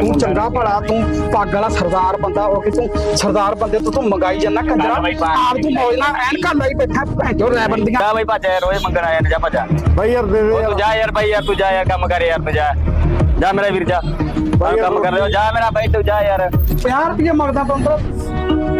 ਤੂੰ ਚੰਗਾ ਭਲਾ ਤੂੰ ਪੱਗ ਵਾਲਾ ਸਰਦਾਰ ਬੰਦਾ ਹੋ ਕੇ ਤੂੰ ਸਰਦਾਰ ਬੰਦੇ ਤੋਂ ਤੂੰ ਮੰਗਾਈ ਜਾਂਦਾ ਕੰਜਰਾ। ਆਪ ਤੂੰ ਮੌਜ ਨਾਲ ਐਨਕਾਂ ਲਾਈ ਬੈਠਾ ਭੈਂਚੋ ਰਹਿ ਬੰਦੀਆਂ ਜਾ ਬਈ ਭੱਜ ਯਾਰ ਓਏ ਮੰਗਣ ਆਇਆ ਨੇ ਜਾ ਭੱਜ। ਬਾਈ ਯਾਰ ਦੇ ਦੇ ਉਹ ਤੂੰ ਜਾ ਯਾਰ ਬਈ ਯਾਰ ਤੂੰ ਜਾ ਯਾਰ ਕੰਮ ਕਰ ਯਾਰ ਤੂੰ ਜਾ। ਜਾ ਮੇਰਾ ਵੀਰ ਜਾ। ਕੰਮ ਕਰ ਰਿਹਾ ਜਾ ਮੇਰਾ ਬਈ ਤੂੰ ਜਾ ਯਾਰ। 50 ਰੁਪਏ ਮੰਗਦਾ ਅੰਦਰ।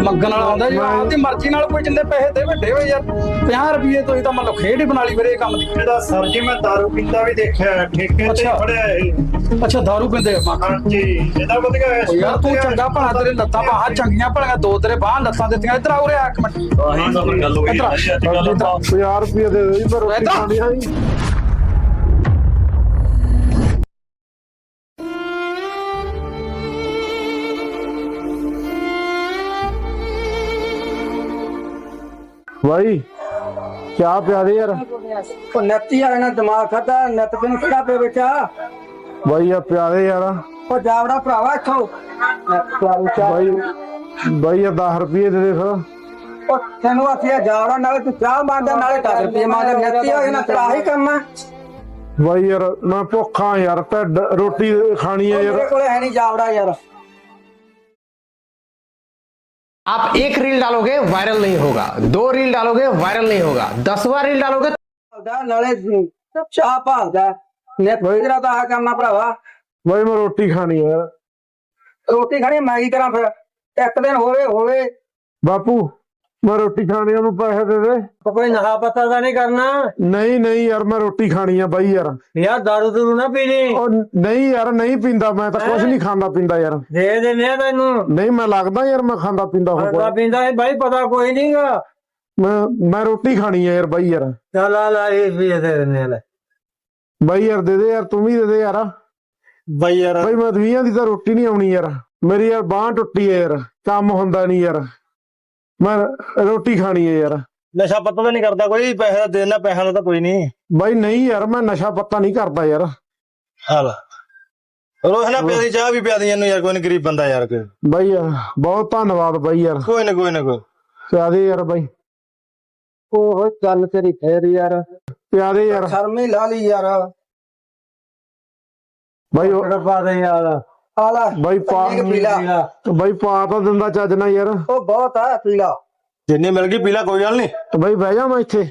ਮੰਗਣ ਵਾਲਾ ਆਉਂਦਾ ਜੀ ਆਪਦੀ ਮਰਜ਼ੀ ਨਾਲ ਕੋਈ ਜਿੰਨੇ ਪੈਸੇ ਦੇ ਵੱਡੇ ਹੋਏ ਯਾਰ 50 ਰੁਪਏ ਤੋਂ ਹੀ ਤਾਂ ਮੰਨ ਲਓ ਖੇਡ ਹੀ ਬਣਾ ਲਈ ਵੀਰੇ ਇਹ ਕੰਮ ਦੀ। ਇਹਦਾ ਸਰ ਜੀ ਮੈਂ ਦਾਰੂ ਪੀਂਦਾ ਵੀ ਦੇਖਿਆ ਹੈ, ਠੇਕੇ ਤੇ ਅੱਛਾ। ਫੜਿਆ ਇਹ। ਅੱਛਾ ਦਾਰੂ ਪਿੰਦੇ ਆਪਾਂ ਹਾਂਜੀ ਇਹਦਾ ਵਧੀਆ ਹੈ ਓ ਯਾਰ ਤੂੰ ਚੰਗਾ ਭਲਾ ਤੇਰੇ ਲੱਤਾਂ ਬਾਹਾਂ ਚੰਗੀਆਂ ਭਲੀਆਂ ਦੋ ਤੇਰੇ ਬਾਹਾਂ ਲੱਤਾਂ ਦਿੱਤੀਆਂ ਇੱਧਰ ਆਉ ਰਿਹਾ ਇੱਕ ਮਿੰਟ। ਆਹੀ ਗੱਲ ਹੋ ਗਈ ਇੱਧਰ ਆ, ਅੱਜ ਕੱਲ੍ਹ ਇੱਧਰ ਆ। 50 ਰੁਪਏ ਦੇ ਦੇ ਜੀ ਮੈਂ ਰੋਟੀ? ਖਾਣੀ ਆ ਜੀ ਬਾਈ ਚਾਹ ਪਿਆ ਦੇ ਯਾਰ। ਉਹ ਨੱਤੀ ਵਾਲੇ ਨਾਲ ਦਿਮਾਗ ਖਾਦਾ ਨੱਤ ਬਿਨ ਕਿਹੜਾ ਪੇ ਬੈਠਾ। ਬਾਈ ਯਾਰ ਪਿਆ ਦੇ ਯਾਰ। ਉਹ ਜਾਵੜਾ ਭਰਾਵਾ ਇੱਥੋਂ। ਬਾਈ ਬਾਈ ਯਾਰ 10 ਰੁਪਏ ਦੇ ਦੇ ਫਿਰ। ਉਹ ਤੈਨੂੰ ਆਖਿਆ ਜਾਵੜਾ ਨਾਲੇ ਤੂੰ ਚਾਹ ਮੰਗਦਾ ਨਾਲੇ 10 ਰੁਪਏ ਮੰਗਦਾ। ਨੱਤੀ ਵਾਲੇ ਨਾਲ ਤੇਰਾ ਆਹੀ ਕੰਮ ਹੈ ਬਾਈ ਯਾਰ ਮੈਂ ਭੁੱਖਾ ਯਾਰ ਢਿੱਡ ਰੋਟੀ ਖਾਣੀ ਆ ਮੇਰੇ ਯਾਰ। ਕੋਲੇ ਹੈ ਨਹੀਂ ਜਾਵੜਾ ਯਾਰ। आप एक रील डालोगे वायरल नहीं होगा दो रील डालोगे वायरल नहीं होगा दसवां रील डालोगे ਭਾਲਦਾ ਨਾਲੇ ਚਾਹ ਭਾਲਦਾ ਨੱਤ ਤੇਰਾ ਤਾਂ ਆਹ ਕੰਮ ਆ ਭਰਾਵਾ ਬਾਈ ਮੈਂ ਰੋਟੀ ਖਾਣੀ ਆ ਯਾਰ ਰੋਟੀ ਖਾਣੀ ਮੈਂ ਕੀ ਕਰਾਂ ਫਿਰ ਇੱਕ ਦਿਨ ਹੋਵੇ ਹੋਵੇ ਬਾਪੂ ਮੈਂ ਰੋਟੀ ਖਾਣੀ ਆ, ਉਹਨੂੰ ਪੈਸੇ ਦੇ ਦੇ। ਕੋਈ ਨਹਾ ਪਤਾ ਦਾ ਨਹੀਂ ਕਰਨਾ? ਨਹੀਂ ਨਹੀਂ ਯਾਰ ਮੈਂ ਰੋਟੀ ਖਾਣੀ ਆ ਬਾਈ ਯਾਰ। ਯਾਰ ਦਾਰੂ ਦੂਰੂ ਨਾ ਪੀ ਲਈ ਉਹ ਨਹੀਂ ਯਾਰ ਨਹੀਂ ਪੀਂਦਾ ਮੈਂ ਤਾਂ ਕੁਝ ਨਹੀਂ ਖਾਂਦਾ ਪੀਂਦਾ ਯਾਰ। ਦੇ ਦਿੰਦੇ ਆ ਤੈਨੂੰ। ਨਹੀਂ ਮੈਂ ਲੱਗਦਾ ਯਾਰ ਮੈਂ ਖਾਂਦਾ ਪੀਂਦਾ ਹੋਊਗਾ ਪੀਂਦਾ ਹੈ ਬਾਈ ਪਤਾ ਕੋਈ ਨਹੀਂਗਾ ਮੈਂ ਮੈਂ ਰੋਟੀ ਖਾਣੀ ਆ ਯਾਰ ਬਾਈ ਯਾਰ। ਚੱਲ ਆ ਲੈ ਇਹ ਵੀ ਦੇ ਆ ਲੈ। ਬਾਈ ਯਾਰ ਦੇ ਦੇ ਯਾਰ ਤੂੰ ਵੀ ਦੇ ਦੇ ਯਾਰ। ਬਾਈ ਯਾਰ। ਬਾਈ ਮੈਂ ਦੁਨੀਆ ਦੀ ਤਾਂ ਰੋਟੀ ਨਹੀਂ ਆਉਣੀ ਯਾਰ। ਮੇਰੀ ਯਾਰ ਬਾਹ ਟੁੱਟੀ ਹੈ ਯਾਰ। ਕੰਮ ਹੁੰਦਾ ਨਹੀਂ ਯਾਰ। ਮੈਂ ਰੋਟੀ ਖਾਣੀ ਹੈ ਯਾਰ। ਨਸ਼ਾ ਪੱਤਾ ਤਾਂ ਨਹੀਂ ਕਰਦਾ ਕੋਈ ਪੈਸੇ ਦਾ ਦੇਣਾ ਪੈਸਿਆਂ ਦਾ ਤਾਂ ਕੋਈ ਨਹੀਂ। ਬਾਈ ਨਹੀਂ ਯਾਰ ਮੈਂ ਨਸ਼ਾ ਪੱਤਾ ਨਹੀਂ ਕਰਦਾ ਯਾਰ। ਹਾਲ। ਰੋਜ਼ ਨਾ ਪਿਆਦੀ ਚਾਹ ਵੀ ਪਿਆਦੀ ਇਹਨੂੰ ਯਾਰ ਕੋਈ ਨਹੀਂ ਗਰੀਬ ਬੰਦਾ ਯਾਰ ਕੋਈ। ਬਾਈ ਯਾਰ ਬਹੁਤ ਧੰਨਵਾਦ ਬਾਈ ਯਾਰ। ਕੋਈ ਨਾ ਕੋਈ ਨਾ ਕੋਈ। ਪਿਆਦੇ ਯਾਰ ਬਾਈ। ਓਹ ਚੱਲ ਤੇਰੀ ਫੇਰ ਯਾਰ। ਪਿਆਦੇ ਯਾਰ। ਸ਼ਰਮੀ ਲਾ ਲਈ ਯਾਰ। ਬਾਈ ਉਹ- ਪਾ ਦੇ ਯਾਰ। ਆ ਲੈ ਬਾਈ ਪਾ ਪੀਲਾ। ਬਾਈ ਪਾ ਤਾਂ ਦਿੰਦਾ ਚੱਜ ਨਾ ਯਾਰ। ਉਹ ਬਹੁਤ ਆ ਪੀਲਾ। ਜਿੰਨੀ ਮਿਲ ਗਈ ਪੀਲਾ ਕੋਈ ਗੱਲ ਨਹੀਂ। ਤੇ ਬਾਈ ਬਹਿ ਜਾ ਮੈਂ ਇੱਥੇ।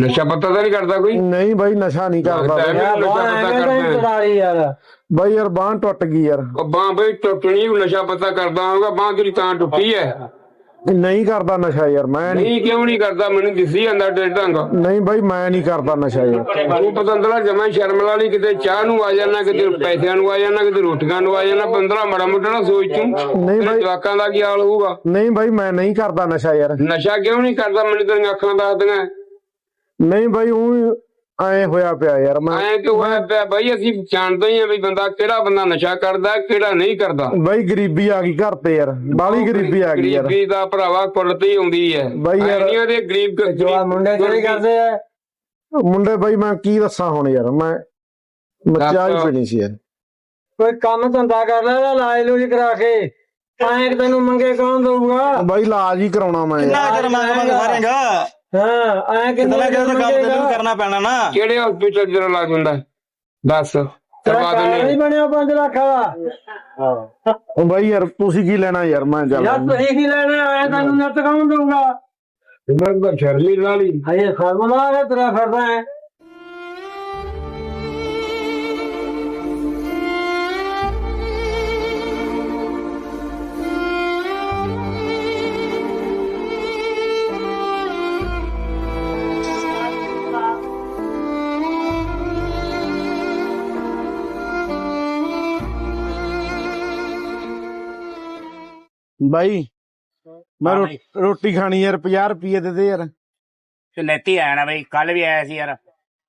ਨਸ਼ਾ ਪੱਤਾ ਤਾਂ ਨਹੀਂ ਕਰਦਾ ਕੋਈ? ਨਹੀਂ ਬਾਈ ਨਸ਼ਾ ਨਹੀਂ ਕਰਦਾ ਬਾਈ। ਨਸ਼ਾ ਪੱਤਾ ਕਰਦਾ ਹੈ। ਯਾਰ। ਬਾਈ ਯਾਰ ਬਾਹ ਟੁੱਟ ਗਈ ਯਾਰ। ਉਹ ਬਾਂਹ ਬਈ ਟੁੱਟਣੀ ਨਸ਼ਾ ਪੱਤਾ ਕਰਦਾ ਹੋਊਗਾ ਬਾਂਹ ਤੇਰੀ ਤਾਂ ਟੁੱਟੀ ਹੈ। ਨਹੀਂ ਕਰਦਾ ਨਸ਼ਾ ਯਾਰ ਮੈਂ ਨਹੀਂ ਨਹੀਂ ਕਿਉਂ ਨਹੀਂ ਕਰਦਾ? ਮੈਨੂੰ ਦਿਸੀ ਜਾਂਦਾ ਤੇਰੇ ਢੰਗ ਨਹੀਂ ਬਾਈ ਮੈਂ ਨਹੀਂ ਕਰਦਾ ਨਸ਼ਾ ਯਾਰ। ਤੂੰ ਪਤੰਦਰਾ ਜਮਾ ਸ਼ਰਮ ਵਾਲੀ ਕਿਤੇ ਚਾਹ ਨੂੰ ਆ ਜਾਣਾ ਕਿਤੇ ਪੈਸਿਆਂ ਨੂੰ ਆ ਜਾਣਾ ਕਿਤੇ ਰੋਟੀਆਂ ਨੂੰ ਆ ਜਾਣਾ ਬੰਦਰਾ ਮੜਾ ਮੋਟਾ ਨਾ ਸੋਚ ਤੂੰ। ਨਹੀਂ ਬਾਈ। ਜਵਾਕਾਂ ਦਾ ਕੀ ਹਾਲ ਹੋਊਗਾ? ਨਹੀਂ ਬਾਈ ਮੈਂ ਨਹੀਂ ਕਰਦਾ ਨਸ਼ਾ ਯਾਰ। ਨਸ਼ਾ ਕਿਉਂ ਨਹੀਂ ਕਰਦਾ? ਮੈਨੂੰ ਤੇਰੀਆਂ ਅੱਖਾਂ ਦੱਸਦੀਆਂ। ਨਹੀਂ ਬਾਈ ਉਹ ਐ ਹੋਇਆ ਪਿਆ ਯਾਰ ਮੈਂ ਐਂ ਕਿ ਹੋਇਆ ਪਿਆ? ਬਾਈ ਅਸੀਂ ਜਾਣਦੇ ਹੀ ਆ ਵੀ ਬੰਦਾ ਕਿਹੜਾ ਬੰਦਾ ਨਸ਼ਾ ਕਰਦਾ ਕਿਹੜਾ ਨਹੀਂ ਕਰਦਾ। ਬਾਈ ਗਰੀਬੀ ਆ ਗਈ ਘਰ ਤੇ ਯਾਰ ਬਾਲੀ ਗਰੀਬੀ ਆ ਗਈ ਯਾਰ। ਗਰੀਬੀ ਦਾ ਭਰਾਵਾ ਕੁੱਲ ਤੇ ਹੀ। ਆਉਂਦੀ ਹੈ ਬਾਈ ਯਾਰ- ਇੰਨੀਆਂ ਦੇ ਗਰੀਬ ਜਵਾ ਮੁੰਡੇ ਜਿਹੜੇ ਕਰਦੇ ਆ। ਮੁੰਡੇ ਬਾਈ ਮੈਂ ਕੀ ਦੱਸਾਂ ਹੁਣ ਯਾਰ ਮੈਂ ਮੈਂ ਚਾਹ ਹੀ। ਪੀਣੀ ਸੀ ਯਾਰ। ਕੋਈ ਕੰਮ ਧੰਦਾ ਕਰ ਲੈ ਨਾ ਲਾਜ ਲੂਜ ਕਰਾ ਕੇ। ਐਂ ਤੈਨੂੰ ਮੰਗੇ ਕੌਣ ਦਊਗਾ? ਬਾਈ ਇਲਾਜ ਹੀ ਕਰਾਉਣਾ ਮੈਂ ਚਿਰ ਮੰਗ ਮੰਗ ਮਾਰੇਗਾ ਹਾਂ ਐਂ ਕਿੰਨਾ ਕਿੰਨਾ ਕਿਹਦਾ ਕੰਮ ਤੈਨੂੰ ਕਰਨਾ ਪੈਣਾ ਨਾ। ਕਿਹੜੇ ਹਸਪੀਟਲ ਜਿਹੜਾ ਲੱਗ ਹੁੰਦਾ ਦੱਸ ਕਰਵਾ ਨਹੀਂ ਦਿੰਦੇ। ਬਣਿਆ 5 ਲੱਖ ਵਾਲਾ? ਉਹ ਬਾਈ ਯਾਰ ਤੁਸੀਂ ਕੀ ਲੈਣਾ ਯਾਰ ਮੈਂ ਯਾਰ ਜਾਣਾ ਤੁਸੀਂ ਕੀ ਲੈਣਾ? ਆਇਆ ਤੈਨੂੰ ਨੱਤ ਕੌਣ ਦਊਗਾ? ਮੈਂ ਸ਼ਰਮੀ ਵਾਲੀ। ਹਏ ਫਰਮਾਨਾ ਹੈ ਤੇਰਾ ਫਿਰਦਾ ਹੈ ਬਾਈ ਮੈਂ ਰੋ- ਰੋਟੀ ਖਾਣੀ ਯਾਰ 50 ਰੁਪਏ ਦੇ ਦੇ ਯਾਰ। ਤੇ ਲੈਤੀ ਆਇਆ ਨਾ ਬਈ ਕੱਲ ਵੀ ਆਇਆ ਸੀ ਯਾਰ।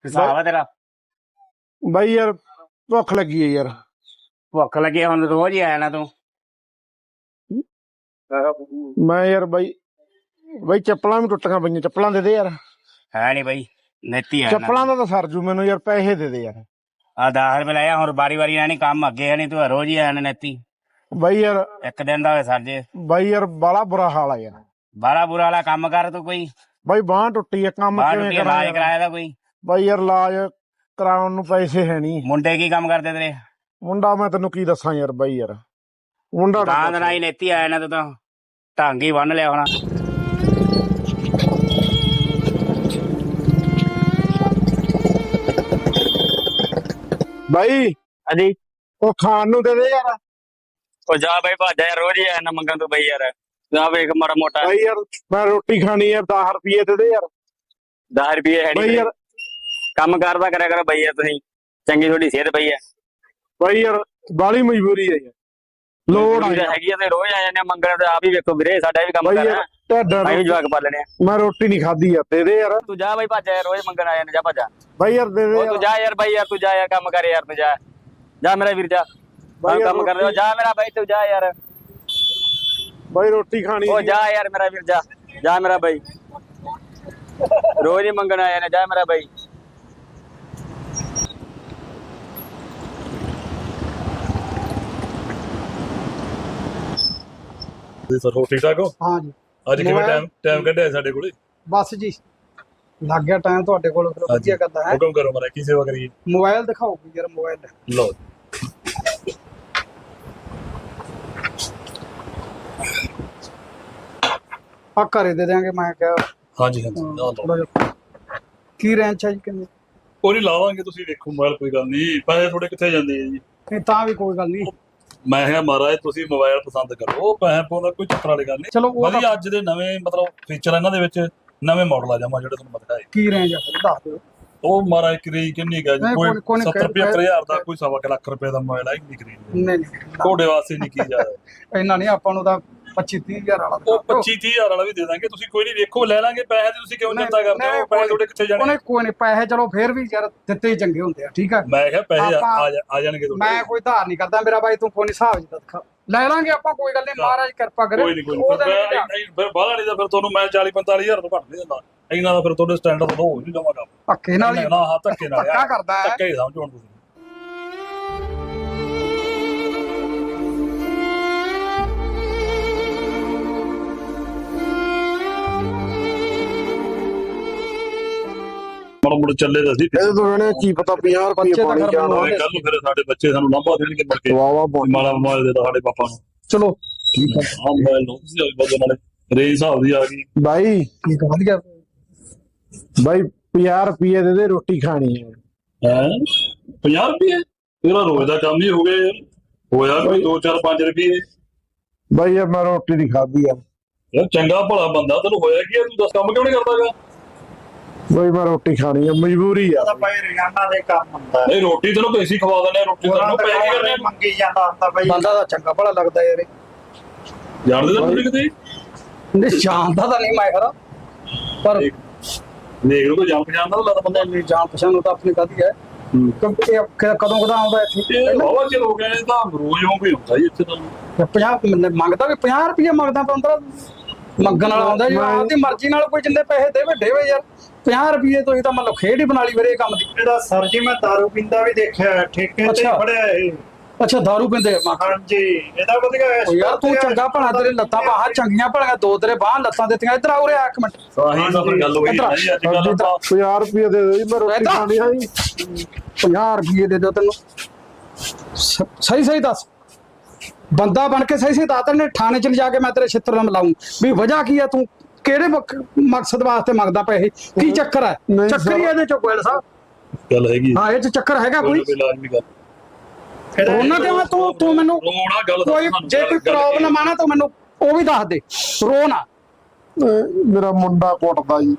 ਹਿਸਾਬ ਆ ਤੇਰਾ। ਬਾਈ ਯਾਰ ਭੁੱਖ ਲੱਗੀ ਹੈ ਯਾਰ। ਭੁੱਖ ਲੱਗੀ ਹੁਣ ਰੋਜ਼ ਹੀ ਆਇਆ ਨਾ ਤੂੰ। ਮੈਂ ਯਾਰ ਬਾਈ ਬਾਈ ਚੱਪਲਾਂ ਵੀ ਟੁੱਟੀਆਂ ਪਈਆਂ ਚੱਪਲਾਂ ਦੇ ਦੇ ਯਾਰ। ਹੈ ਨਹੀਂ ਬਈ ਲੈਤੀ ਆਇਆ ਚੱਪਲਾਂ ਦਾ ਤਾਂ ਸਰ ਜੂ ਮੈਨੂੰ ਯਾਰ ਪੈਸੇ ਦੇ ਦੇ ਯਾਰ। ਆ 10 ਰੁਪਏ ਲਾਇਆ ਹੁਣ ਬਾਰੀ ਬਾਰੀ ਆਣੀ ਕੰਮ ਅੱਗੇ ਨਹੀਂ ਤੂੰ ਰੋਜ਼ ਹੀ ਆਇਆ ਨਾ ਨੈਤੀ ਬਾਈ ਯਾਰ ਇੱਕ ਦਿਨ ਦਾ ਹੋਵੇ ਸਰ ਜੇ ਬਾਈ ਯਾਰ ਬਾਲਾ ਬੁਰਾ ਹਾਲ ਆ ਯਾਰ। ਬਾਰਾ ਬੁਰਾ ਵਾਲਾ ਕੰਮ ਕਰ ਤੂੰ ਕੋਈ। ਬਾਈ ਬਾਹ ਟੁੱਟੀ ਹੈ ਕੰਮ ਬਾਹਰ ਕਿਵੇਂ ਰੁਪਏ ਯਾਰ? ਕਰਾਇਆ ਦਾ ਕੋਈ। ਬਾਈ ਯਾਰ ਇਲਾਜ ਕਰਾਉਣ ਨੂੰ ਪੈਸੇ ਹੈ ਨਹੀਂ ਮੁੰਡੇ ਕੀ ਕੰਮ ਕਰਦੇ ਤੇਰੇ? ਮੁੰਡਾ ਮੈਂ ਤੈਨੂੰ ਕੀ ਦੱਸਾਂ ਯਾਰ ਬਾਈ ਯਾਰ। ਮੁੰਡਾ ਤਾਂ ਦਾ ਹੀ ਨੇਤੀ ਆਇਆ ਨਾ ਤੂੰ ਤਾਂ। ਢੰਗ ਬੰਨ ਲਿਆ ਹੋਣਾ। ਬਾਈ ਹਾਂਜੀ। ਉਹ ਖਾਣ ਨੂੰ ਦੇ ਦੇ ਯਾਰ। ਉਹ ਜਾ ਬਈ ਭਾਜਾ ਯਾਰ ਰੋਜ਼ ਹੀ ਆਇਆ ਨਾ ਮੰਗਣ ਤੋਂ ਬਈ ਯਾਰ। ਜਾ ਵੇਖ ਮਾੜਾ ਮੋਟਾ। ਬਾਈ ਯਾਰ ਮੈਂ ਰੋਟੀ ਖਾਣੀ ਹੈ 10 ਰੁਪਏ ਦੇ ਦੇ ਯਾਰ। 10 ਰੁਪਏ ਹੈ ਬਾਈ ਨਹੀਂ ਯਾਰ। ਕੰਮ ਕਰਦਾ ਕਰਿਆ ਕਰੋ ਬਈ ਯਾਰ ਤੁਸੀਂ। ਚੰਗੀ ਤੁਹਾਡੀ ਸਿਹਤ ਪਈ ਹੈ ਬਾਈ ਯਾਰ ਬਾਲੀ ਮਜਬੂਰੀ ਹੈ ਯਾਰ। ਲੋੜ ਆ ਤਾਂ। ਹੈਗੀ ਆ ਤੇ ਰੋਜ਼ ਆ ਜਾਂਦੇ ਮੰਗਣ ਤੇ। ਆਪ ਹੀ ਵੇਖੋ ਵੀਰੇ ਸਾਡਾ ਵੀ ਕੰਮ ਬਾਈ ਕਰਨਾ। ਢੱਡ ਵੀ ਜਵਾਕ ਪਾਲਣੇ ਆ। ਮੈਂ ਰੋਟੀ ਨਹੀਂ ਖਾਧੀ ਯਾਰ ਦੇ ਦੇ ਯਾਰ। ਤੂੰ ਜਾ ਬਈ ਭਾਜਾ ਰੋਜ਼ ਮੰਗਣ ਆ ਜਾਂਦੇ ਜਾ ਭਾਜਾ। ਬਾਈ ਯਾਰ ਦੇ ਦੇ ਤੂੰ ਜਾ ਯਾਰ ਬਈ ਯਾਰ ਤੂੰ ਜਾ ਯਾਰ ਕੰਮ ਕਰ ਯਾਰ ਤੂੰ ਜਾ। ਜਾ ਮੇਰਾ ਵੀਰ ਜਾ। ਬਾਈ ਕੰਮ ਕਰ ਰਿਹਾ ਜਾ ਮੇਰਾ ਬਈ ਤੂੰ ਜਾ ਯਾਰ। ਬਾਈ ਰੋਟੀ ਖਾਣੀ ਉਹ। ਜਾ ਯਾਰ ਮੇਰਾ ਵੀਰ ਜਾ। ਜਾ ਮੇਰਾ ਬਈ। ਰੋਜ਼ ਹੀ ਮੰਗਣ ਆਇਆ ਨੇ ਜਾ ਮੇਰਾ ਬਈ। ਜੀ ਸਰ ਹੋ ਠੀਕ ਠਾਕ ਹੋ? ਹਾਂ ਜੀ। ਅੱਜ ਕਿਵੇਂ ਟਾਈਮ ਟਾਈਮ ਕੱਢਿਆ ਸਾਡੇ ਕੋਲੇ? ਬਸ ਜੀ। ਲੱਗ ਗਿਆ ਟਾਈਮ ਤੁਹਾਡੇ ਕੋਲ ਫਿਰ ਵਧੀਆ ਕਰਦਾ ਹੈ। ਹੁਕਮ ਕਰੋ ਮਰਾ ਕੀ ਸੇਵਾ ਕਰੀਏ? ਮੋਬਾਈਲ ਦਿਖਾਓ ਯਾਰ ਮੋਬਾਈਲ। ਲਓ। ਆ ਘਰੇ ਦੇ ਦਿਆਂਗੇ ਮੈਂ ਕਿਹਾ। ਹਾਂਜੀ ਹਾਂਜੀ ਨਾ ਥੋੜਾ ਜਿਹਾ। ਕੀ ਰੇਂਜ ਹੈ ਜੀ ਕਿੰਨੇ? ਕੋਈ ਨੀ ਲਾਵਾਂਗੇ ਤੁਸੀਂ ਦੇਖੋ ਮੋਬਾਈਲ ਕੋਈ ਗੱਲ ਨਹੀਂ ਪੈਸੇ ਥੋੜੇ ਕਿੱਥੇ ਜਾਂਦੇ ਆ ਜੀ। ਨਹੀਂ ਤਾਂ ਵੀ ਕੋਈ ਗੱਲ ਨਹੀਂ ਮੈਂ ਕਿਹਾ ਮਹਾਰਾਜ ਤੁਸੀਂ ਮੋਬਾਈਲ ਪਸੰਦ ਕਰੋ ਉਹ ਪੈਸੇ ਪਾਉਂਦਾ ਕੋਈ ਚੱਕਰ ਵਾਲੀ ਗੱਲ ਨਹੀਂ ਚਲੋ ਉਹ ਤਾਂ- ਵਧੀਆ ਅੱਜ ਦੇ ਨਵੇਂ ਮਤਲਬ ਫੀਚਰ ਇਹਨਾਂ ਦੇ ਵਿੱਚ ਨਵੇਂ ਮਾਡਲ ਆ ਜਾਵਾਂ ਜਿਹੜੇ ਤੁਹਾਨੂੰ ਮੈਂ ਦਿਖਾਏ। ਕੀ ਰੇਂਜ ਹੈ ਫਿਰ ਦੱਸ ਦਿਓ। ਉਹ ਮਹਾਰਾਜ ਕਰੀ ਕਿੰਨੀ ਗਾ ਜੀ? ਨਹੀਂ, ਕੋਈ ਕੋਈ- ਕੋਈ ਨੀ, 70 ਕਹਿ- 75000 ਦਾ ਕੋਈ ਸਵਾ ਕੁ ਲੱਖ ਰੁਪਏ ਦਾ ਮੋਬਾਈਲ ਆ ਕਿੰਨੀ ਖਰੀਦ ਨਹੀਂ ਨਹੀਂ ਤੁਹਾਡੇ ਵਾਸਤੇ ਨਹੀਂ ਕੀ ਜਾਇਆ ਇੰਨਾ ਨਹੀਂ ਆਪਾਂ ਨੂੰ ਤਾਂ 25 30000 ਵਾਲਾ ਉਹ 25 30000 ਵਾਲਾ ਵੀ ਦੇ ਦਾਂਗੇ। ਤੁਸੀਂ ਕੋਈ ਨਹੀਂ ਵੇਖੋ ਲੈ ਲਾਂਗੇ। ਪੈਸੇ ਤੇ ਤੁਸੀਂ ਕਿਉਂ ਨਹੀਂ, ਚਿੰਤਾ ਕਰਦੇ ਨਹੀਂ, ਹੋ? ਪੈਸੇ ਤੁਹਾਡੇ ਕਿੱਥੇ ਜਾਣੇ? ਉਹਨੇ ਕੋਈ ਨਹੀਂ ਪੈਸੇ ਚਲੋ ਫੇਰ ਵੀ ਯਾਰ ਦਿੱਤੇ ਹੀ ਚੰਗੇ ਹੁੰਦੇ ਆ ਠੀਕ ਹੈ ਮੈਂ ਕਿਹਾ ਪੈਸੇ ਆ- ਜਾਣਗੇ ਤੁਹਾਡੇ। ਮੈਂ ਕੋਈ ਧਾਰ ਨਹੀਂ ਕਰਦਾ ਮੇਰਾ ਬਾਈ ਤੂੰ ਕੋਈ ਨੀ ਹਿਸਾਬ ਜਿੱਦਾਂ ਦਿਖਾ। ਲੈ ਲਾਂਗੇ ਆਪਾਂ ਕੋਈ ਗੱਲ ਨਹੀਂ ਮਹਾਰਾਜ ਕਿਰਪਾ ਕਰੇ। ਕੋਈ ਨਹੀਂ ਕੋਈ ਨਹੀਂ। ਫਿਰ ਬਾਹਰ ਨਹੀਂ ਤਾਂ ਫਿਰ ਤੁਹਾਨੂੰ ਮੈਂ 40 45000 ਤੋਂ ਘੱਟ ਨਹੀਂ ਦਿੰਦਾ। ਦਾ ਫਿਰ ਤੁਹਾਡੇ ਸਟੈਂਡਰਡ ਤੋਂ ਹੋ ਨਹੀਂ ਜਾਵਾਂਗਾ। ਧੱਕੇ ਨਾਲ ਹੀ ਨਾ ਹਾਂ ਧੱਕੇ ਨਾਲ ਧੱਕਾ ਕਰਦਾ। ਧੱਕੇ ਸਮਝੋ ਤੁਸੀਂ। ਮਾੜਾ ਮੋੜ ਚੱਲੇ ਤਾਂ ਸੀ ਇਹਦੇ ਤੋਂ ਇਹਨੇ ਕੀ ਪਤਾ 50 ਰੁਪਏ ਬੱਚੇ ਤਾਂ ਪਾਣੀ ਜਾਣਾ। ਕੱਲ ਨੂੰ। ਫਿਰ ਸਾਡੇ ਬੱਚੇ ਸਾਨੂੰ ਲਾਂਭਾ ਦੇਣਗੇ ਮੁੜ ਕੇ। ਵਾਵਾ ਮਾਲਾ ਮੋਬਾਈਲ ਦੇ ਸਾਡੇ ਪਾਪਾ ਨੂੰ। ਚਲੋ। ਹਾਂ ਮੋਬਾਈਲ ਨੂੰ ਤੁਸੀਂ ਬਦਲ ਨਾਲੇ ਰੇਂਜ ਹਿਸਾਬ ਦੀ ਆ ਗਈ। ਬਾਈ। ਠੀਕ ਆ ਵਧੀਆ। ਬਾਈ 50 ਰੁਪਏ ਦੇ ਦੇ ਰੋਟੀ ਖਾਣੀ ਹੈ ਹੈ? 50 ਰੁਪਏ? ਤੇਰਾ ਰੋਜ਼ ਦਾ ਕੰਮ ਹੀ ਹੋ ਗਿਆ ਯਾਰ। ਹੋਇਆ ਕੋਈ 2 4 5 ਰੁਪਏ। ਬਾਈ ਯਾਰ ਮੈਂ ਰੋਟੀ ਨਹੀਂ ਖਾਧੀ ਆ। ਯਾਰ ਚੰਗਾ ਭਲਾ ਬੰਦਾ ਤੈਨੂੰ ਹੋਇਆ ਕੀ ਆ? ਤੂੰ ਦੱਸ ਕੰਮ ਕਿਉਂ ਨਹੀਂ ਕਰਦਾਗਾ? ਬਾਈ ਮੈਂ ਰੋਟੀ ਖਾਣੀ ਆ ਮਜਬੂਰੀ ਆ। ਤਾਂ ਭਾਈ ਰੋਜ਼ਾਨਾ ਦੇ ਕੰਮ ਹੁੰਦਾ। ਨਹੀਂ ਰੋਟੀ ਤੈਨੂੰ ਪੈਸੇ ਖਵਾ ਦਿੰਦੇ ਆ ਰੋਟੀ ਤੈਨੂੰ ਪੈਸੇ ਕੀ ਕਰਨੇ? ਮੰਗੀ ਜਾਂਦਾ ਹੁੰਦਾ ਭਾਈ। ਬੰਦਾ ਤਾਂ ਚੰਗਾ ਭਲਾ ਲੱਗਦਾ ਯਾਰ ਇਹ। ਜਾਣਦੇ ਤਾਂ ਤੁਸੀਂ ਕਿਤੇ? ਨਹੀਂ ਜਾਣਦਾ ਤਾਂ ਨਹੀਂ ਮੈਂ ਖਰਾ। ਪਰ ਲਓ ਕੋਈ ਜਾਣ ਪਛਾਣ ਦਾ ਤਾਂ ਲੱਗਦਾ ਬੰਦਾ। ਨਹੀਂ ਜਾਣ ਪਛਾਣ ਨੂੰ ਤਾਂ ਆਪਣੀ ਕਾਦੀ ਹੈ। ਕਿਉਂਕਿ ਇਹ ਕ- ਕਦੋਂ ਕਦਾ ਆਉਂਦਾ ਇੱਥੇ? ਬਾਬਾ ਚਿਰ ਹੋ ਗਿਆ ਇਹ ਤਾਂ ਰੋਜ਼ ਹੀ ਹੁੰਦਾ ਜੀ ਇੱਥੇ ਤਾਂ। 50 ਮੰਗਦਾ ਵੀ 50 ਰੁਪਏ ਮੰਗਦਾ 15 ਮੰਗਣ ਵਾਲਾ ਆਉਂਦਾ ਜੀ ਆਪਦੀ ਮਰਜ਼ੀ ਨਾਲ ਕੋਈ ਜਿੰਦੇ ਪੈਸੇ ਦੇ ਵੱਡੇ ਹੋਏ ਯਾਰ। 50 ਰੁਪਏ ਤੋਂ ਹੀ ਤਾਂ ਮਤਲਬ ਖੇਡ ਹੀ ਬਣਾ ਲਈ ਵੀਰੇ ਇਹ ਕੰਮ ਦੀ। ਇਹਦਾ ਸਰ ਜੀ ਮੈਂ ਦਾਰੂ ਪੀਂਦਾ ਵੀ ਦੇਖਿਆ ਠੇਕੇ ਤੇ ਅੱਛਾ। ਫੜਿਆ ਇਹ। ਅੱਛਾ दारू ਪਿੰਦੇ ਆ ਹਾਂਜੀ ਇਹਦਾ ਵਧੀਆ ਹੈ। ਉਹ ਯਾਰ ਤੂੰ ਚੰਗਾ ਭਲਾ ਤੇਰੇ ਲੱਤਾਂ ਬਾਹਾਂ ਚੰਗੀਆਂ ਭਲੀਆਂ ਦੋ ਤੇਰੇ ਬਾਹਾਂ ਲੱਤਾਂ ਦਿੱਤੀਆਂ ਇੱਧਰ ਆ ਉਰੇ ਆ ਇੱਕ ਮਿੰਟ। ਸਾਹੀ ਤਾਂ ਫਿਰ ਗੱਲ ਹੋਈ ਨਾ ਜੀ ਅੱਜ ਕੱਲ ਆਪਾਂ 50 ਰੁਪਏ ਦੇ ਦੇ ਜੀ ਮੈਂ ਰੋਟੀ? ਖਾਣੀ ਆ। ਜੀ 50 ਰੁਪਏ ਦੇ ਦਿਓ ਤੈਨੂੰ। ਸ- ਸਹੀ ਸਹੀ ਦੱਸ। ਬੰਦਾ ਬਣ ਕੇ ਸਹੀ ਸਹੀ ਦੱਸ ਤੈਨੂੰ ਥਾਣੇ ਚ ਲਿਜਾ ਕੇ ਮੈਂ ਤੇਰੇ ਛਿੱਤਰ ਨਾਲ ਮਿਲਾਉਂ ਵੀ ਵਜ੍ਹਾ ਕੀ ਹੈ ਤੂੰ? ਕਿਹੜੇ ਮਕ- ਮਕਸਦ ਵਾਸਤੇ ਮੰਗਦਾ ਪੈਸੇ? ਕੀ ਚੱਕਰ ਹੈ? ਨਹੀਂ ਚੱਕਰ ਹੀ ਸਰ। ਇਹਦੇ ਚੋਂ ਗੋਇਲ ਸਾਹਿਬ ਗੱਲ ਹੈਗੀ। ਹਾਂ ਇਹ ਚ ਚੱਕਰ ਹੈਗਾ ਕੋਈ? ਕੋਈ ਲਾਜ਼ਮੀ ਗੱਲ ਉਹਨਾਂ ਤੇ ਮੈਂ ਤੂੰ ਤੂੰ ਮੈਨੂੰ ਰੋਣਾ ਗੱਲ ਦੱਸ ਕੋਈ ਜੇ ਕੋਈ? ਪ੍ਰੋਬਲਮ ਆ ਨਾ ਤੂੰ ਮੈਨੂੰ ਉਹ ਵੀ ਦੱਸ ਦੇ। ਰੋ ਨਾ ਮੇਰਾ ਮੁੰਡਾ ਕੁੱਟਦਾ ਜੀ।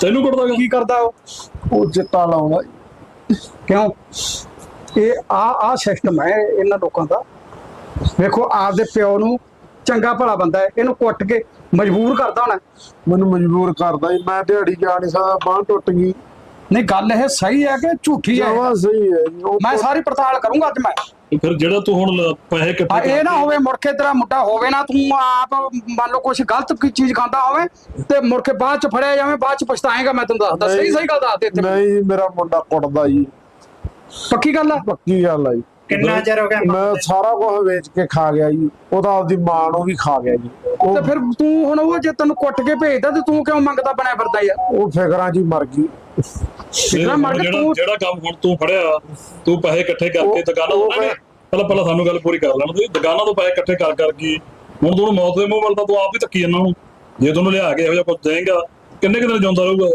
ਤੈਨੂੰ ਕੁੱਟਦਾਗਾ ਕੀ ਕਰਦਾ ਉਹ? ਉਹ ਚਿੱਟਾ ਲਾਉਂਦਾ ਜੀ। ਕਿਉਂ? ਇਹ ਆ ਆ ਸਿਸਟਮ ਹੈ ਇਹਨਾਂ ਲੋਕਾਂ ਦਾ। ਵੇਖੋ ਆਪਦੇ ਪਿਓ ਨੂੰ ਚੰਗਾ ਭਲਾ ਬੰਦਾ ਹੈ। ਇਹਨੂੰ ਕੁੱਟ ਕੇ ਮਜਬੂਰ ਕਰਦਾ ਹੋਣਾ। ਮੈਨੂੰ ਮਜਬੂਰ ਕਰਦਾ ਜੀ ਮੈਂ ਦਿਹਾੜੀ ਜਾ ਨਹੀਂ ਸਕਦਾ ਬਾਂਹ ਟੁੱਟ ਗਈ। ਨਹੀਂ ਗੱਲ ਇਹ ਸਹੀ ਹੈ ਕਿ ਝੂਠੀ ਹੈ? ਜਵਾ ਸਹੀ ਹੈ ਜੀ ਉਹ ਮੈਂ ਸਾਰੀ ਪੜਤਾਲ ਕਰੂੰਗਾ ਅੱਜ ਮੈਂ। ਫਿਰ ਜਿਹੜਾ ਤੂੰ ਹੁਣ ਲ- ਪੈਸੇ ਆ ਇਕੱਠੇ ਇਹ ਨਾ ਹੋਵੇ ਮੁੜ ਕੇ ਤੇਰਾ ਮੁੰਡਾ ਹੋਵੇ ਨਾ ਤੂੰ ਆਪ ਮੰਨ ਲਓ ਕੁਝ ਗਲਤ ਕੀ ਚੀਜ਼ ਖਾਂਦਾ ਹੋਵੇ ਤੇ ਮੁੜ ਕੇ ਬਾਅਦ ਚ ਫੜਿਆ ਜਾਵੇਂ ਬਾਅਦ ਚ ਪਛਤਾਏਗਾ ਮੈਂ ਤੈਨੂੰ ਦੱਸਦਾ। ਸਹੀ ਸਹੀ ਗੱਲ ਦੱਸ ਦੇ ਇੱਥੇ। ਨਹੀਂ ਜੀ, ਮੇਰਾ ਮੁੰਡਾ ਕੁੱਟਦਾ ਜੀ। ਪੱਕੀ ਗੱਲ ਹੈ ਪੱਕੀ ਗੱਲ ਆ ਜੀ। ਕਿੰਨਾ ਚਿਰ ਹੋ ਗਿਆ ਮੈਂ ਸਾਰਾ ਕੁਝ ਵੇਚ ਕੇ ਖਾ ਗਿਆ ਜੀ। ਉਹ ਤਾਂ ਆਪਦੀ ਮਾਂ ਨੂੰ ਵੀ ਖਾ ਗਿਆ ਜੀ। ਤੇ ਫਿਰ ਤੂੰ ਹੁਣ ਉਹ ਜੇ ਤੈਨੂੰ ਕੁੱਟ ਕੇ ਭੇਜਦਾ ਤੇ ਤੂੰ ਕਿਉਂ ਮੰਗਦਾ ਬਣਿਆ ਫਿਰਦਾ ਯਾਰ? ਉਹ ਫਿਕਰਾਂ 'ਚ ਹੀ ਮਰ ਗਈ। ਜਿਹੜਾ ਮਰ ਗਿਆ ਜਿਹੜਾ ਤੂੰ ਜਿਹੜਾ ਕੰਮ ਹੁਣ ਤੂੰ ਫੜਿਆ ਤੂੰ ਪੈਸੇ ਇਕੱਠੇ ਕਰਕੇ ਦੁਕਾਨਾਂ ਤੋਂ ਨਹੀਂ ਪਹਿਲਾਂ ਪਹਿਲਾਂ ਸਾਨੂੰ ਗੱਲ ਪੂਰੀ ਕਰ ਲੈਣ ਦੇ। ਦੁਕਾਨਾਂ ਤੋਂ ਪੈਸੇ ਇਕੱਠੇ ਕਰ ਕਰਕੇ ਹੁਣ ਤੂੰ ਮੌਤ ਦੇ ਮੂੰਹ ਵੱਲ ਤਾਂ ਤੂੰ ਆਪ ਹੀ ਧੱਕੀ ਜਾਂਦਾ ਨੂੰ ਜੇ ਤੈਨੂੰ ਲਿਆ ਕੇ ਇਹੋ ਜਿਹਾ ਕੁਝ ਦੇਂਗਾ ਕਿੰਨੇ ਕਿੰਨੇ ਜਿਉਂਦਾ ਰਹੂਗਾ?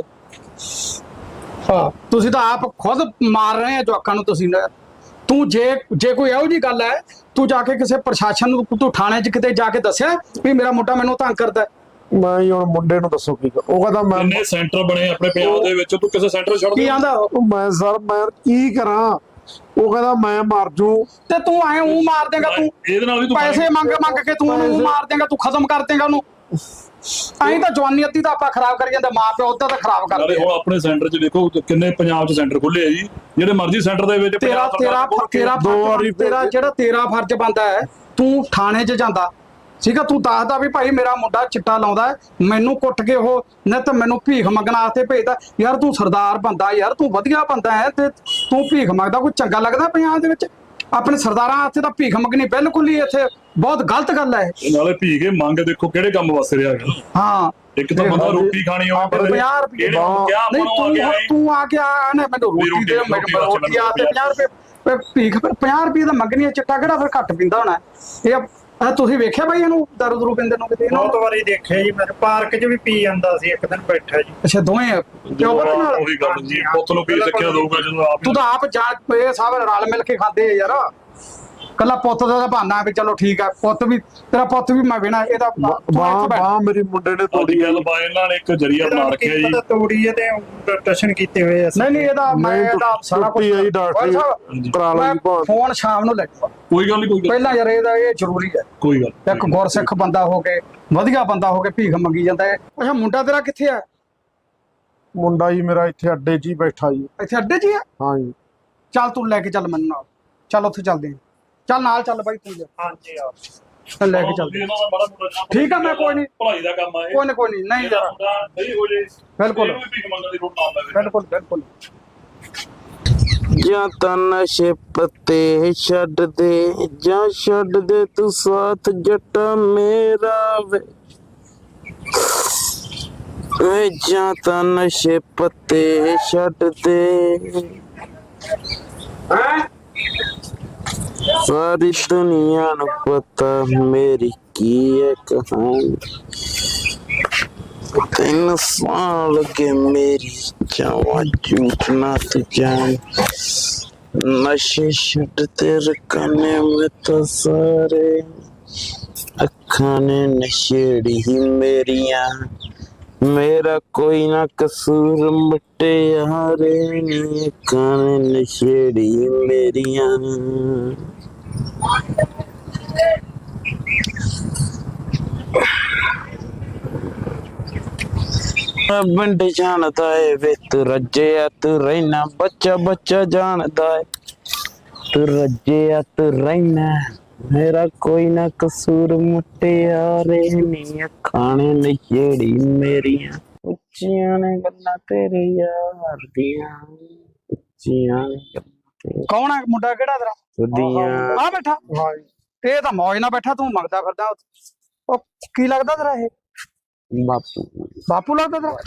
ਹਾਂ ਤੁਸੀਂ ਤਾਂ ਆਪ ਖੁਦ ਮਾਰ ਰਹੇ ਆ ਜਵਾਕਾਂ ਨੂੰ ਤੁਸੀਂ ਨਾ। ਤੂੰ ਜੇ ਜੇ ਕੋਈ ਇਹੋ ਜੀ ਗੱਲ ਹੈ ਤੂੰ ਜਾ ਕੇ ਕਿਸੇ ਪ੍ਰਸ਼ਾਸਨ ਨੂੰ ਤੂੰ ਥਾਣੇ 'ਚ ਕਿਤੇ ਜਾ ਕੇ ਦੱਸਿਆ ਵੀ ਮੇਰਾ ਮੁੰਡਾ ਮੈਨੂੰ ਤੰਗ ਕਰਦਾ? ਮੈਂ ਹੀ ਹੁਣ ਮੁੰਡੇ ਨੂੰ ਦੱਸੋ ਕੀ ਉਹ ਕਹਿੰਦਾ ਮੈਂ ਇੰਨੇ ਸੈਂਟਰ ਬਣੇ ਆਪਣੇ ਪੰਜਾਬ ਦੇ ਵਿੱਚ? ਤੂੰ ਕਿਸੇ ਸੈਂਟਰ ਛੱਡ ਕੀ ਆਂਦਾ? ਮੈਂ ਸਰ ਮੈਂ ਕੀ ਕਰਾਂ? ਉਹ ਕਹਿੰਦਾ ਮੈਂ ਮਰ ਜੂ। ਤੇ ਤੂੰ ਐ ਉਹ ਮਾਰ ਦੇਗਾ ਤੂੰ ਇਹਦੇ ਨਾਲ ਵੀ ਤੂੰ ਪੈਸੇ ਮੰਗ ਮੰਗ ਕੇ ਤੂੰ ਉਹਨੂੰ ਮਾਰ ਦੇਗਾ ਤੂੰ ਖਤਮ ਕਰ ਦੇਗਾ ਉਹਨੂੰ। ਐਂ ਤਾਂ ਜਵਾਨੀ ਅੱਧੀ ਤਾਂ ਆਪਾਂ ਖਰਾਬ ਕਰੀ ਜਾਂਦੇ ਮਾਂ ਪਿਓ ਉਹਦਾ ਤਾਂ ਖਰਾਬ ਨਾਲੇ ਕਰਦੇ ਹੁਣ ਆਪਣੇ ਸੈਂਟਰ 'ਚ ਵੇਖੋ ਕਿੰਨੇ ਪੰਜਾਬ 'ਚ ਸੈਂਟਰ ਖੁੱਲੇ ਆ ਜੀ। ਜਿਹੜੇ ਮਰਜ਼ੀ ਸੈਂਟਰ ਦੇ ਵਿੱਚ ਤੇਰਾ ਪੰਜਾਬ ਤੇਰਾ ਸਰਕਾਰ ਤੇਰਾ ਦੋ ਫਰਜ਼ ਵਾਰੀ ਤੇਰਾ ਜਿਹੜਾ ਤੇਰਾ ਫਰਜ਼ ਬੰਦਾ ਹੈ ਤੂੰ ਥਾਣੇ 'ਚ ਜਾਂਦਾ। ਠੀਕ ਆ ਤੂੰ ਦੱਸਦਾ ਵੀ ਭਾਈ ਮੇਰਾ ਮੁੰਡਾ ਚਿੱਟਾ ਲਾਉਂਦਾ ਹੈ, ਮੈਨੂੰ ਕੁੱਟ ਕੇ ਉਹ ਨਿਤ ਮੈਨੂੰ ਭੀਖ ਮੰਗਣ ਵਾਸਤੇ ਭੇਜਦਾ। ਯਾਰ ਤੂੰ ਸਰਦਾਰ ਬੰਦਾ ਯਾਰ ਤੂੰ ਵਧੀਆ ਬੰਦਾ ਹੈ ਤੇ ਤੂੰ ਭੀਖ ਮੰਗਦਾ ਕੋਈ ਚੰਗਾ ਲੱਗਦਾ ਪੰਜਾਬ ਦੇ ਵਿੱਚ? ਆਪਣੇ ਸਰਦਾਰਾਂ ਵਾਸਤੇ ਤਾਂ ਭੀਖ ਮੰਗਣੀ ਬਿਲਕੁਲ ਹੀ ਇੱਥੇ ਬਹੁਤ ਗਲਤ ਗੱਲ ਹੈ। ਇਹ। ਨਾਲੇ ਭੀ ਕੇ ਮੰਗ ਦੇਖੋ ਕਿਹੜੇ ਕੰਮ ਵਾਸਤੇ ਰਿਹਾ ਹੈਗਾ। ਹਾਂ। ਇੱਕ ਤਾਂ ਬੰਦਾ ਰੋਟੀ ਖਾਣੀ ਆ 50 ਰੁਪਏ ਕਿਹੜੇ ਕਿਆ ਨਹੀਂ ਬਣਵਾ ਕੇ ਤੂੰ ਆਏ ਤੂੰ ਆ ਕੇ ਆ ਨਾ ਮੈਨੂੰ ਵੀ ਰੋਟੀ ਦੇ ਮੈਨੂੰ ਰੋਟੀ ਰੋਟੀ ਆ ਤੇ 50 ਰੁਪਏ ਫਿਰ ਭੀਖ ਫਿਰ 50 ਰੁਪਏ ਦਾ ਮੰਗਣੀ ਹੈ ਚਿੱਟਾ ਕਿਹੜਾ ਫਿਰ ਘੱਟ ਪੀਂਦਾ ਹੋਣਾ? ਇਹ ਇਹ ਤੁਸੀਂ ਵੇਖਿਆ ਬਾਈ ਇਹਨੂੰ ਦਾਰੂ ਦਰੂ ਪੀਂਦੇ ਨੂੰ ਕਿਤੇ? ਬਹੁਤ ਵਾਰੀ ਦੇਖਿਆ ਜੀ ਮੈਂ ਪਾਰਕ 'ਚ ਵੀ ਪੀ ਜਾਂਦਾ ਸੀ ਇੱਕ ਦਿਨ ਬੈਠਾ ਜੀ। ਅੱਛਾ ਦੋਵੇਂ ਕਿਉਂ ਪਤਾ ਨਾਲ? ਉਹੀ ਗੱਲ ਜੀ ਪੁੱਤ ਨੂੰ ਕੀ ਸਿੱਖਿਆ ਦਊਗਾ ਜਦੋਂ ਆਪ ਤੂੰ ਤਾਂ ਆਪ ਜਾ ਇਹ ਸਭ ਰਲ ਮਿਲ ਕੇ ਖਾਂਦੇ ਆ ਯਾਰ। ਕੱਲਾ ਪੁੱਤ ਦਾ ਤਾਂ ਬਹਾਨਾ ਵੀ ਚਲੋ ਠੀਕ ਆ ਪੁੱਤ ਵੀ ਤੇਰਾ ਪੁੱਤ ਵੀ ਮੈਂ ਵੇਣਾ ਇਹਦਾ ਬਾਹ। ਬਾਹ ਮੇਰੀ ਮੁੰਡੇ ਨੇ ਤੋੜੀ ਗੱਲ ਬਾ ਇਹਨਾਂ ਨੇ ਇੱਕ ਜਰੀਆ ਬਣਾ ਰੱਖਿਆ ਜੀ। ਪਤਾ ਤੋੜੀ ਹੈ ਤੇ ਟਸ਼ਨ ਕੀਤੇ ਹੋਏ ਅਸੀਂ ਨਹੀਂ ਨਹੀਂ ਇਹਦਾ ਮੈਂ ਇਹਦਾ ਸਾਰਾ ਕੁਝ ਆ ਜੀ ਡਾਕਟਰ। ਕਰਾ ਭਾਣ ਫੋਨ ਸ਼ਾਮ ਨੂੰ ਲੈ ਕੋਈ ਗੱਲ ਨਹੀਂ ਕੋਈ ਗੱਲ ਪਹਿਲਾਂ ਯਾਰ ਇਹਦਾ ਇਹ ਜ਼ਰੂਰੀ ਹੈ ਕੋਈ ਗੱਲ ਇੱਕ ਗੁਰਸਿੱਖ ਬੰਦਾ ਹੋ ਕੇ ਵਧੀਆ ਬੰਦਾ ਹੋ ਕੇ ਭੀਖ ਮੰਗੀ ਜਾਂਦਾ ਹੈ। ਅੱਛਾ ਮੁੰਡਾ ਤੇਰਾ ਕਿੱਥੇ ਆ? ਮੁੰਡਾ ਜੀ ਮੇਰਾ ਇੱਥੇ ਅੱਡੇ 'ਚ ਹੀ ਬੈਠਾ ਜੀ। ਇੱਥੇ ਅੱਡੇ 'ਚ ਹੀ ਆ? ਹਾਂ ਜੀ। ਚੱਲ ਤੂੰ ਲੈ ਕੇ ਚੱਲ ਮੈਨੂੰ ਨਾਲ। ਚੱਲ ਉੱਥੇ ਚੱਲਦੇ ਹਾਂ। ਚੱਲ ਨਾਲ ਚੱਲ ਬਾਈ ਤੂੰ ਜਾ। ਹਾਂਜੀ ਆ ਚੱਲ ਲੈ ਕੇ ਚੱਲਦੇ ਇਹਨਾਂ ਦਾ ਬੜਾ ਮੋਟਾ ਕੰਮ ਠੀਕ ਆ, ਮੈਂ ਕੋਈ ਨਹੀਂ। ਭਲਾਈ ਦਾ ਕੰਮ ਆ ਇਹ। ਕੋਈ ਨਾ ਕੋਈ ਨਹੀਂ ਨਹੀਂ ਜਿਹੜਾ ਯਾਰ ਮੁੰਡਾ ਸਹੀ ਹੋ ਜੇ। ਬਿਲਕੁਲ। ਇਹਨੂੰ ਵੀ ਭੀਖ ਮੰਗਣ ਦੀ ਲੋੜ ਨਾ ਪਵੇ। ਬਿਲਕੁਲ ਬਿਲਕੁਲ। ਜਾਂ ਤਾਂ ਨਸ਼ੇ ਪੱਤੇ ਛੱਡ ਦੇ ਜਾਂ ਛੱਡ ਦੇ ਤੂੰ ਸਾਥ ਜੱਟਾ ਮੇਰਾ ਵੇ। ਵੇ ਜਾਂ ਤਾਂ ਨਸ਼ੇ ਪੱਤੇ ਛੱਡ ਦੇ। ਸਾਰੀ ਦੁਨੀਆ ਨੂੰ ਪਤਾ ਮੇਰੀ ਕੀ ਹੈ ਕਹਾਣੀ ਤਿੰਨ ਸਾਂ ਲੱਗੇ ਮੇਰੀ ਜਾਵਾਂ ਝੂਠ ਨਾ ਜਾਣ ਨਸ਼ੇ ਛੱਡ ਤੇ ਰਕਾਨੇ ਮੈਂ ਤਾਂ ਸਾਰੇ ਅੱਖਾਂ ਨੇ ਨਸ਼ੇੜੀ ਮੇਰੀਆਂ ਮੇਰਾ ਕੋਈ ਨਾ ਕਸੂਰ ਮਿਟੇ ਯਾਰੇ ਨੀ ਅੱਖਾਂ ਨੇ ਨਸ਼ੇੜੀ ਮੇਰੀਆਂ ਬੰਡ ਜਾਣਦਾ ਏ ਵੇ ਤੂੰ ਰੱਜਿਆ ਤੂੰ ਰਹਿਣਾ ਬੱਚਾ ਬੱਚਾ ਜਾਣਦਾ ਏ ਤੂੰ ਰੱਜਿਆ ਤੂੰ ਰਹਿਣਾ ਮੇਰਾ ਕੋਈ ਨਾ ਕਸੂਰ ਮੁਟਿਆਰੇ ਨੀ ਅੱਖਾਂ ਨੇ ਨਸ਼ੇੜੀ ਮੇਰੀਆਂ ਉੱਚੀਆਂ ਨੇ ਗੱਲਾਂ ਤੇਰੇ ਯਾਰ ਦੀਆਂ ਉੱਚੀਆਂ ਨੇ ਗੱਲਾਂ ਤੇਰੇ ਕੌਣ ਹੈ ਮੁੰਡਾ ਕਿਹੜਾ ਤੇਰਾ? ਦੀਆਂ ਆ। ਬੈਠਾ। ਇਹ ਤਾਂ ਮੌਜ ਨਾਲ ਬੈਠਾ ਤੂੰ ਮੰਗਦਾ ਫਿਰਦਾ ਉਹ ਕੀ ਲੱਗਦਾ ਤੇਰਾ ਇਹ? ਬਾਪੂ। ਬਾਪੂ ਲੱਗਦਾ ਤੇਰਾ?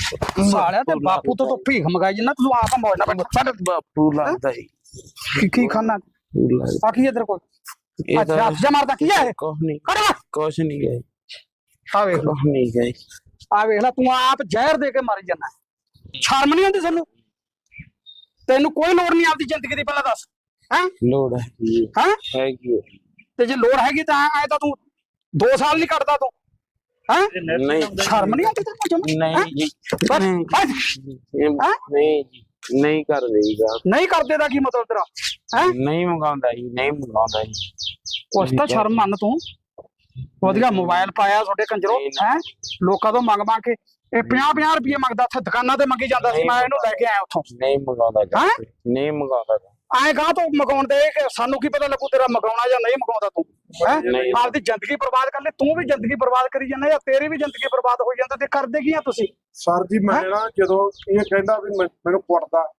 ਸਾਲਿਆ ਤੇ ਬਾਪੂ ਤੋਂ ਤੂੰ ਭੀਖ ਮੰਗਾਈ ਜਿੰਨਾ ਤੂੰ ਆਪ ਮੌਜ ਨਾਲ ਬੈਠਾ। ਸਾਡੇ ਬਾਪੂ ਲੱਗਦਾ ਈ। ਕੀ ਕੀ ਖਾਣਾ? ਆ ਕੀ ਹੈ ਤੇਰੇ ਕੋਲ? ਅੱਛਾ ਜਾ ਮਾਰਦਾ ਕੀ ਹੈ ਕੁਛ ਨਹੀਂ। ਕੁਛ ਨਹੀਂ ਗਏ। ਆ ਵੇਖ ਲੈ। ਨਹੀਂ ਗਏ। ਆ ਵੇਖ ਲੈ ਤੂੰ ਆਪ ਜ਼ਹਿਰ ਦੇ ਕੇ ਮਰ ਜਾਣਾ। ਸ਼ਰਮ ਨਹੀਂ ਆਉਂਦੀ ਸਾਨੂੰ ਤੈਨੂੰ ਕੋਈ ਲੋੜ ਨਹੀਂ ਆਪਦੀ ਜ਼ਿੰਦਗੀ ਦੀ ਪਹਿਲਾਂ ਦੱਸ। ਹੈ? ਲੋੜ ਹੈਗੀ ਹੈ। ਹੈ? ਹੈਗੀ ਹੈ। ਤੇ ਜੇ ਲੋੜ ਹੈਗੀ ਤਾਂ ਐ ਤਾਂ ਤੂੰ 2 ਸਾਲ ਨਹੀਂ ਕੱਢਦਾ ਤੂੰ। ਹੈ? ਨਹੀਂ ਸ਼ਰਮ ਨਹੀਂ ਆਉਂਦੀ ਤੈਨੂੰ ਜਮਾਂ? ਨਹੀਂ ਜੀ। ਬਸ, ਨਹੀਂ ਬਸ। ਇਹ ਨਹੀਂ ਜੀ। ਨਹੀਂ ਕਰ ਦੇਗਾ ਨਹੀਂ ਕਰਦੇ ਦਾ ਕੀ ਮਤਲਬ ਤੇਰਾ? ਹੈ? ਨਹੀਂ ਮੰਗਾਉਂਦਾ ਜੀ ਨਹੀਂ ਮੰਗਾਉਂਦਾ ਜੀ। ਕੁਛ ਤਾਂ ਸ਼ਰਮ ਮੰਨ ਤੂੰ। ਵਧੀਆ ਮੋਬਾਈਲ ਪਾਇਆ ਤੁਹਾਡੇ ਕੰਜਰੋ ਹੈ? ਲੋਕਾਂ ਤੋਂ ਮੰਗ ਮੰਗ ਕੇ ਇਹ 50 50 ਰੁਪਏ ਮੰਗਦਾ ਇੱਥੇ ਦੁਕਾਨਾਂ ਤੇ ਮੰਗੀ ਜਾਂਦਾ ਸੀ ਮੈਂ ਇਹਨੂੰ ਲੈ ਕੇ ਆਇਆ ਉੱਥੋਂ। ਨਹੀਂ ਮੰਗਾਉਂਦਾ ਹੈਂ? ਜੀ ਨਹੀਂ ਮੰਗਾਉਂਦਾ। ਐਂ ਕਹਾਂ ਤੂੰ ਮਗਾਉਣ ਦੇ ਕਿ ਸਾਨੂੰ ਕੀ ਪਤਾ ਲੱਗੂ ਤੇਰਾ ਮਗਾਉਣਾ ਜਾਂ ਨਹੀਂ ਮਗਾਉਂਦਾ ਤੂੰ? ਹੈ? ਨਹੀਂ। ਆਪਦੀ ਜ਼ਿੰਦਗੀ ਬਰਬਾਦ ਕਰ ਲੈ ਤੂੰ ਵੀ ਜ਼ਿੰਦਗੀ ਬਰਬਾਦ ਕਰੀ ਜਾਂਦਾ ਜਾਂ ਤੇਰੀ ਵੀ ਜ਼ਿੰਦਗੀ ਬਰਬਾਦ ਹੋਈ ਜਾਂਦੀ ਤੇ ਕਰਦੇ ਕੀ ਆ ਤੁਸੀਂ? ਸਰ ਜੀ ਮੈਂ ਨਾ ਜਦੋਂ ਇਹ ਕਹਿੰਦਾ ਵੀ ਮੈਂ- ਮੈਨੂੰ ਕੁੱਟਦਾ।